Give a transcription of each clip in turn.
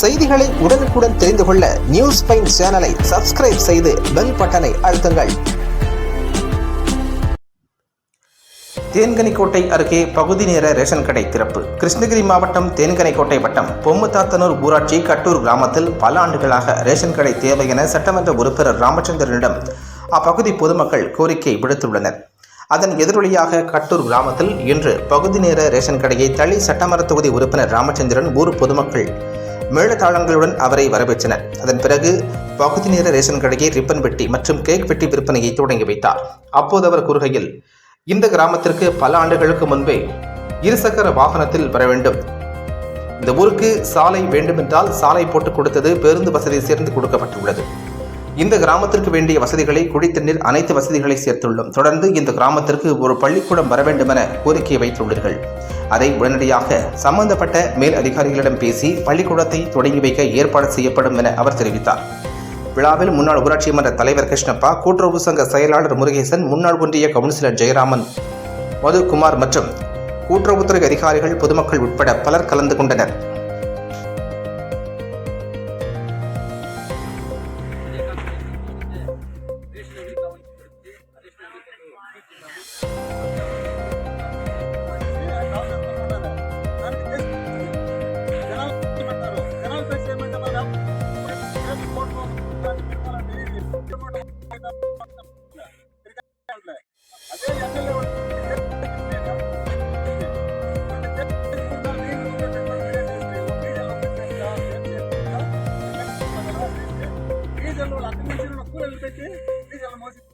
செய்திகளை உடனுக்குடன் தெரிந்து கொள்ள நியூஸ் பைன் சேனலை சப்ஸ்கிரைப் செய்து பெல் பட்டனை அழுத்துங்கள். தேன்கனிக்கோட்டை அருகே பகுதி நேர ரேஷன் கடை திறப்பு. கிருஷ்ணகிரி மாவட்டம் தேன்கனிக்கோட்டை வட்டம் பொம்முத்தாத்தனூர் ஊராட்சி கட்டூர் கிராமத்தில் பல ஆண்டுகளாக ரேஷன் கடை தேவை என சட்டமன்ற உறுப்பினர் ராமச்சந்திரனிடம் அப்பகுதி பொதுமக்கள் கோரிக்கை விடுத்துள்ளனர். அதன் எதிரொலியாக கட்டூர் கிராமத்தில் இன்று பகுதி நேர ரேஷன் கடையை தளி சட்டமன்ற தொகுதி உறுப்பினர் ராமச்சந்திரன் ஊர் பொதுமக்கள் மேளதாளங்களுடன் அவரை வரவேற்றனர். அதன் பிறகு பகுதி நேர ரேஷன் கடையை ரிப்பன் வெட்டி மற்றும் கேக் வெட்டி விற்பனையை தொடங்கி வைத்தார். அப்போது அவர் கூறுகையில் இந்த கிராமத்திற்கு பல ஆண்டுகளுக்கு முன்பே இருசக்கர வாகனத்தில் வர வேண்டும். இந்த ஊருக்கு சாலை வேண்டுமென்றால் சாலை போட்டுக் கொடுத்தது பேருந்து வசதி சேர்ந்து கொடுக்கப்பட்டுள்ளது. இந்த கிராமத்திற்கு வேண்டிய வசதிகளை குடித்தண்ணீர் அனைத்து வசதிகளை சேர்த்துள்ளோம். தொடர்ந்து இந்த கிராமத்திற்கு ஒரு பள்ளிக்கூடம் வர வேண்டுமென கோரிக்கை வைத்துள்ளீர்கள். அதை உடனடியாக சம்பந்தப்பட்ட மேல் அதிகாரிகளிடம் பேசி பள்ளிக்கூடத்தை தொடங்கி வைக்க ஏற்பாடு செய்யப்படும் என அவர் தெரிவித்தார். விழாவில் முன்னாள் ஊராட்சி மன்ற தலைவர் கிருஷ்ணப்பா கூட்டுறவு சங்க செயலாளர் முருகேசன் முன்னாள் ஒன்றிய கவுன்சிலர் ஜெயராமன் மதுகுமார் மற்றும் கூட்டுறவுத்துறை அதிகாரிகள் பொதுமக்கள் உட்பட பலர் கலந்து கொண்டனர். Angela Moses.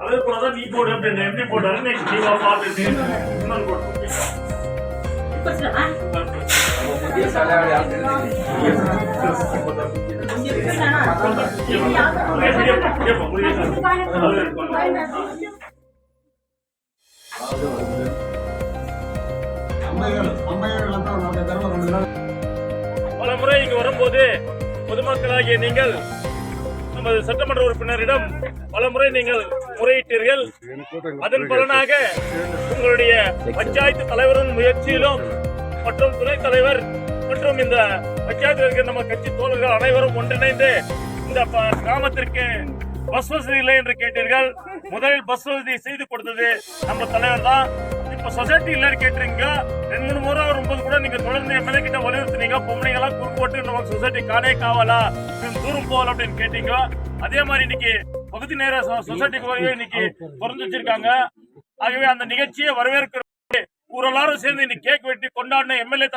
அதே போலதான் நீ போடு அப்படின்னு எப்படி போட்டாலும் நெக்ஸ்ட் நீங்க பார்த்துட்டு இன்னொரு போட்டு பல முறை இங்கு வரும்போது பொதுமக்களாகிய நீங்கள் நமது சட்டமன்ற உறுப்பினரிடம் பல முறை நீங்கள் முறையிட்டீர்கள். அதன் பலனாக உங்களுடைய பஞ்சாயத்து தலைவரின் முயற்சியிலும் மற்றும் துணைத் தலைவர் மற்றும் இந்த பஞ்சாயத்தில் இருக்கிற நம்ம கட்சி தோழர்கள் அனைவரும் ஒன்றிணைந்து இந்த ப- கிராமத்திற்கு பஸ் வசதி இல்லை என்று கேட்டீர்கள். முதலில் பஸ் வசதி செய்து கொடுத்தது நம்ம தலைவர் தான் சொசைட்டி இல்லைன்னு கேட்டுறீங்க ரெண்டு மூணு முறை வரும்போது கூட நீங்க தொடர்ந்து எம்எல்ஏ கிட்ட வலியுறுத்தினீங்க பொம்பளைங்க எல்லாம் குறுக்கு போட்டு நமக்கு சொசைட்டி காணே காவலா? தூரம் போகலாம் அப்படின்னு கேட்டீங்க. அதே மாதிரி இன்னைக்கு பகுதி நேர சொசைட்டிக்கு இன்னைக்கு திறந்து வச்சிருக்காங்க. ஆகவே அந்த நிகழ்ச்சியை வரவேற்கிற ஊரெல்லாரும் சேர்ந்து இன்னைக்கு கேக் வெட்டி கொண்டாடின எம்எல்ஏ